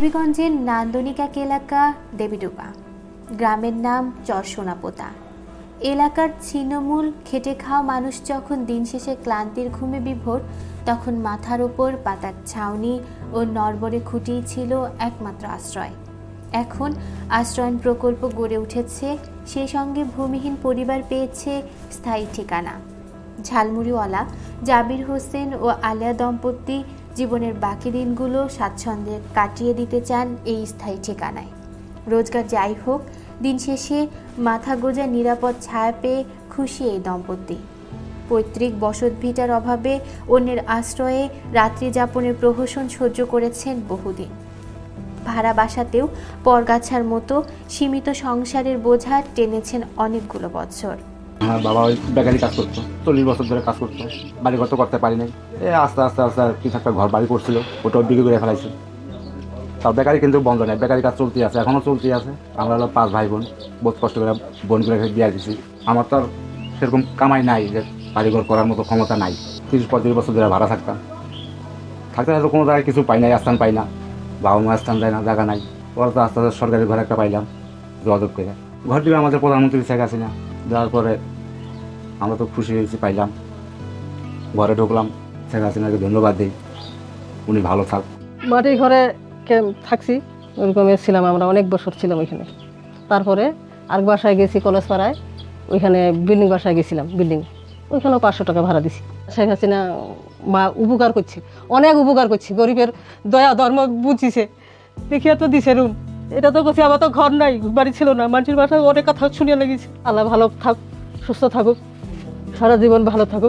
দেবীগঞ্জের নান্দনিক এলাকা, দেবীডুবা। গ্রামের নাম চর সোনাপোতা এলাকার ছিন্নমূল, খেটে খাওয়া মানুষ যখন দিন শেষে ক্লান্তির ঘুমে বিভোর, তখন মাথার ওপর পাতার ছাউনি ও নরবরে খুঁটিই ছিল একমাত্র আশ্রয়। এখন আশ্রয়ন প্রকল্প গড়ে উঠেছে, সেই সঙ্গে ভূমিহীন পরিবার পেয়েছে স্থায়ী ঠিকানা। ঝালমুড়িওয়ালা, জাবির হোসেন ও আলিয়া দম্পতি জীবনের বাকি দিনগুলো স্বাচ্ছন্দ্যে কাটিয়ে দিতে চান এই স্থায়ী ঠিকানায়। রোজগার যাই হোক, দিন শেষে মাথা গোজা নিরাপদ ছায়া পেয়ে খুশি এই দম্পতি। পৈতৃক বসতভিটার অভাবে অন্যের আশ্রয়ে রাত্রি যাপনের প্রহসন সহ্য করেছেন বহুদিন। ভাড়া বাসাতেও পরগাছার মতো সীমিত সংসারের বোঝা টেনেছেন অনেকগুলো বছর। আমার বাবা ওই বেকারি কাজ করতো, চল্লিশ বছর ধরে কাজ করতো, বাড়ি ঘর তো করতে পারি নাই। এ আস্তে আস্তে আস্তে কিছু একটা ঘর বাড়ি করছিল, ওটাও বিক্রি করে ফেলাইছে। তাও বেকারি কিন্তু বন্ধ নেই, বেকারি কাজ চলতেই আছে এখনও চলতেই আছে। আমরা হলো পাঁচ ভাই বোন, বহুত কষ্ট করে বোন করে বিয়ে দিছি। আমার তো আর সেরকম কামাই নাই যে বাড়িঘর করার মতো ক্ষমতা নাই, তিরিশ পঁয়ত্রিশ বছর ধরে ভাড়া থাকতাম। থাকতে হয়তো কোনো জায়গায় কিছু পাই নাই, স্থান পাই না বাবা মা স্থান দেয় না, জায়গা নাই। ওরা তো আস্তে আস্তে সরকারি ঘর একটা পাইলাম, যোগাযোগ করে। ঘর দিবে আমাদের প্রধানমন্ত্রী শেখ হাসিনা দেওয়ার পরে আমরা তো খুশি হয়েছি, পাইলাম। ঘরে ঢুকলাম। শেখ হাসিনাকে ধন্যবাদ দিই। উনি ভালো থাক। মাটির ঘরে থাকছি ওরকমই ছিলাম আমরা, অনেক বছর ছিলাম ওইখানে। তারপরে আর বাসায় গেছি কলেজ পাড়ায় ওইখানে বিল্ডিং বাসায় গেছিলাম বিল্ডিং ওইখানেও পাঁচশো টাকা ভাড়া দিছি। শেখ হাসিনা মা উপকার করছে, অনেক উপকার করছে, গরিবের দয়া, ধর্ম বুঝিছে। দেখিয়া তো দিছে রুম। এটা তো করছি আমার তো ঘর নাই, বাড়ি ছিল না। মানুষের বাসায় অনেক কথা শুনিয়া লেগেছে। আল্লাহ ভালো থাক, সুস্থ থাকুক, সারা জীবন ভালো থাকুক।